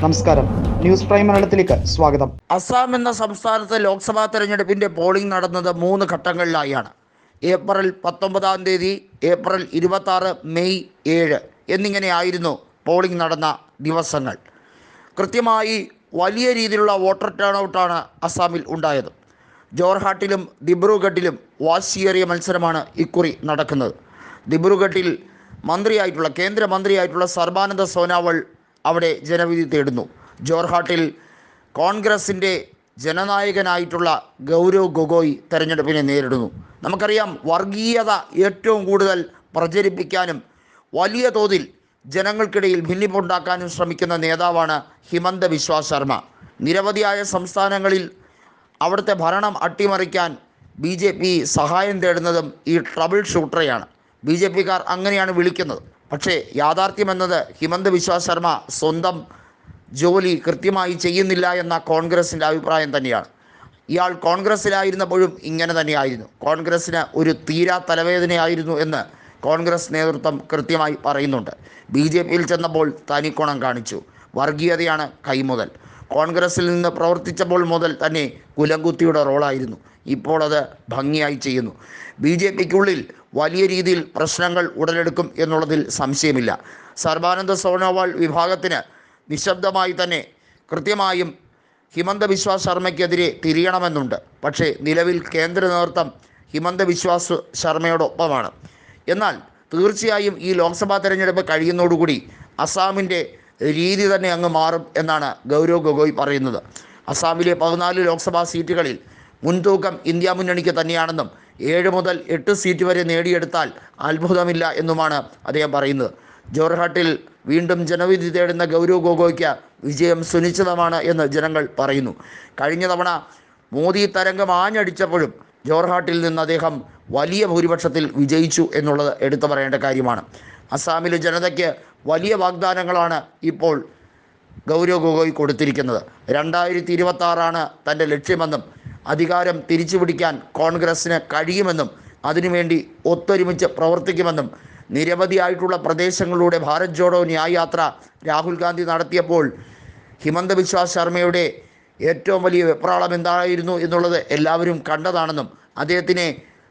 നമസ്കാരം. News prime മലയാളത്തിലേക്ക് സ്വാഗതം. അസാം എന്ന സംസ്ഥാനത്ത് ലോക്സഭാ തെരഞ്ഞെടുപ്പിന്റെ പോളിംഗ് നടന്നത് മൂന്ന് ഘട്ടങ്ങളിലായാണ്. ഏപ്രിൽ പത്തൊമ്പതാം തീയതി ഏപ്രിൽ ഇരുപത്താറ് മെയ് ഏഴ് എന്നിങ്ങനെയായിരുന്നു പോളിംഗ് നടന്ന ദിവസങ്ങൾ. കൃത്യമായി വലിയ രീതിയിലുള്ള വോട്ടർ ടേൺ ഔട്ടാണ് അസാമിൽ ഉണ്ടായത്. ജോർഹാട്ടിലും ദിബ്രുഗഡിലും വാശിയേറിയ മത്സരമാണ് ഇക്കുറി നടക്കുന്നത്. ദിബ്രുഗഡിൽ മന്ത്രിയായിട്ടുള്ള കേന്ദ്രമന്ത്രിയായിട്ടുള്ള സർബാനന്ദ സോനാവൾ അവിടെ ജനവിധി തേടുന്നു. ജോർഹാട്ടിൽ കോൺഗ്രസിന്റെ ജനനായകനായിട്ടുള്ള ഗൗരവ് ഗൊഗോയ് തെരഞ്ഞെടുപ്പിനെ നേരിടുന്നു. നമുക്കറിയാം വർഗീയത ഏറ്റവും കൂടുതൽ പ്രചരിപ്പിക്കാനും വലിയ തോതിൽ ജനങ്ങൾക്കിടയിൽ ഭിന്നിപ്പുണ്ടാക്കാനും ശ്രമിക്കുന്ന നേതാവാണ് ഹിമന്ത ബിശ്വ ശർമ്മ. നിരവധിയായ സംസ്ഥാനങ്ങളിൽ അവിടുത്തെ ഭരണം അട്ടിമറിക്കാൻ ബി ജെ പി സഹായം തേടുന്നതും ഈ ട്രബിൾ ഷൂട്ടറെയാണ്. ബി ജെ പിക്കാർ അങ്ങനെയാണ് വിളിക്കുന്നത്. പക്ഷേ യാഥാർത്ഥ്യമെന്നത് ഹിമന്ത് ബിശ്വ ശർമ്മ സ്വന്തം ജോലി കൃത്യമായി ചെയ്യുന്നില്ല എന്ന കോൺഗ്രസിന്റെ അഭിപ്രായം തന്നെയാണ്. ഇയാൾ കോൺഗ്രസ്സിലായിരുന്നപ്പോഴും ഇങ്ങനെ തന്നെയായിരുന്നു. കോൺഗ്രസ്സിന് ഒരു തീരാ തലവേദനയായിരുന്നു എന്ന് കോൺഗ്രസ് നേതൃത്വം കൃത്യമായി പറയുന്നുണ്ട്. ബി ജെ പിയിൽ ചെന്നപ്പോൾ തനിക്കുണം കാണിച്ചു. വർഗീയതയാണ് കൈമുതൽ. കോൺഗ്രസ്സിൽ നിന്ന് പ്രവർത്തിച്ചപ്പോൾ മുതൽ തന്നെ കുലംകുത്തിയുടെ റോളായിരുന്നു. ഇപ്പോൾ അത് ഭംഗിയായി ചെയ്യുന്നു. ബി ജെ പിക്കുള്ളിൽ വലിയ രീതിയിൽ പ്രശ്നങ്ങൾ ഉടലെടുക്കും എന്നുള്ളതിൽ സംശയമില്ല. സർബാനന്ദ സോനോവാൾ വിഭാഗത്തിന് നിശബ്ദമായി തന്നെ കൃത്യമായും ഹിമന്ത ബിശ്വ ശർമ്മയ്ക്കെതിരെ തിരിയണമെന്നുണ്ട്. പക്ഷേ നിലവിൽ കേന്ദ്ര നേതൃത്വം ഹിമന്ത ബിശ്വാസ് ശർമ്മയോടൊപ്പമാണ്. എന്നാൽ തീർച്ചയായും ഈ ലോക്സഭാ തെരഞ്ഞെടുപ്പ് കഴിയുന്നതോടുകൂടി അസാമിന്റെ രീതി തന്നെ അങ്ങ് മാറും എന്നാണ് ഗൗരവ് ഗൊഗോയ് പറയുന്നത്. അസാമിലെ പതിനാല് ലോക്സഭാ സീറ്റുകളിൽ മുൻതൂക്കം ഇന്ത്യ മുന്നണിക്ക് തന്നെയാണെന്നും ഏഴ് മുതൽ എട്ട് സീറ്റ് വരെ നേടിയെടുത്താൽ അത്ഭുതമില്ല എന്നുമാണ് അദ്ദേഹം പറയുന്നത്. ജോർഹാട്ടിൽ വീണ്ടും ജനവിധി തേടുന്ന ഗൗരവ് ഗൊഗോയ്ക്ക് വിജയം സുനിശ്ചിതമാണ് എന്ന് ജനങ്ങൾ പറയുന്നു. കഴിഞ്ഞ തവണ മോദി തരംഗം ആഞ്ഞടിച്ചപ്പോഴും ജോർഹാട്ടിൽ നിന്ന് അദ്ദേഹം വലിയ ഭൂരിപക്ഷത്തിൽ വിജയിച്ചു എന്നുള്ളത് എടുത്തു പറയേണ്ട കാര്യമാണ്. അസാമിലെ ജനതയ്ക്ക് വലിയ വാഗ്ദാനങ്ങളാണ് ഇപ്പോൾ ഗൗരവ് ഗൊഗോയ് കൊടുത്തിരിക്കുന്നത്. രണ്ടായിരത്തി ഇരുപത്തി ആറാണ് തന്റെ ലക്ഷ്യമെന്നും അധികാരം തിരിച്ചു പിടിക്കാൻ കോൺഗ്രസ്സിന് കഴിയുമെന്നും അതിനുവേണ്ടി ഒത്തൊരുമിച്ച് പ്രവർത്തിക്കുമെന്നും നിരവധിയായിട്ടുള്ള പ്രദേശങ്ങളിലൂടെ ഭാരത് ജോഡോ ന്യായ യാത്ര രാഹുൽ ഗാന്ധി നടത്തിയപ്പോൾ ഹിമന്ത ബിശ്വ ശർമ്മയുടെ ഏറ്റവും വലിയ വെപ്രാളം എന്തായിരുന്നു എന്നുള്ളത് എല്ലാവരും കണ്ടതാണെന്നും അദ്ദേഹത്തിനെ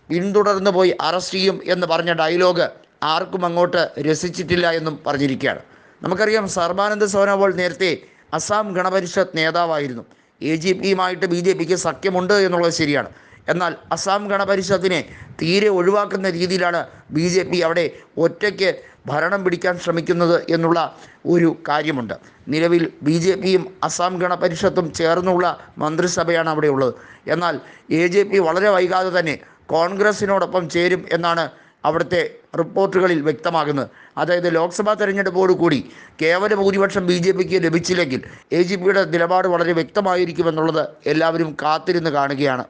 പിന്തുടർന്ന് പോയി അറസ്റ്റ് ചെയ്യും എന്ന് പറഞ്ഞ ഡയലോഗ് ആർക്കും അങ്ങോട്ട് രസിച്ചിട്ടില്ല എന്നും പറഞ്ഞിരിക്കുകയാണ്. നമുക്കറിയാം സർബാനന്ദ സോനോവാൾ നേരത്തെ അസാം ഗണപരിഷത്ത് നേതാവായിരുന്നു. എ ജി പിയുമായിട്ട് ബി ജെ പിക്ക് സഖ്യമുണ്ട് എന്നുള്ളത് ശരിയാണ്. എന്നാൽ അസാം ഗണപരിഷത്തിനെ തീരെ ഒഴിവാക്കുന്ന രീതിയിലാണ് ബി ജെ പി അവിടെ ഒറ്റയ്ക്ക് ഭരണം പിടിക്കാൻ ശ്രമിക്കുന്നത് എന്നുള്ള ഒരു കാര്യമുണ്ട്. നിലവിൽ ബി ജെ പിയും അസാം ഗണപരിഷത്തും ചേർന്നുള്ള മന്ത്രിസഭയാണ് അവിടെ ഉള്ളത് എന്നാൽ എ ജെ പി വളരെ വൈകാതെ തന്നെ കോൺഗ്രസിനോടൊപ്പം ചേരും എന്നാണ് അവിടുത്തെ റിപ്പോർട്ടുകളിൽ വ്യക്തമാകുന്നത്. അതായത് ലോക്സഭാ തെരഞ്ഞെടുപ്പോടുകൂടി കേവല ഭൂരിപക്ഷം ബി ജെ പിക്ക് ലഭിച്ചില്ലെങ്കിൽ എ ജി പിയുടെ നിലപാട് വളരെ വ്യക്തമായിരിക്കുമെന്നുള്ളത് എല്ലാവരും കാത്തിരുന്ന് കാണുകയാണ്.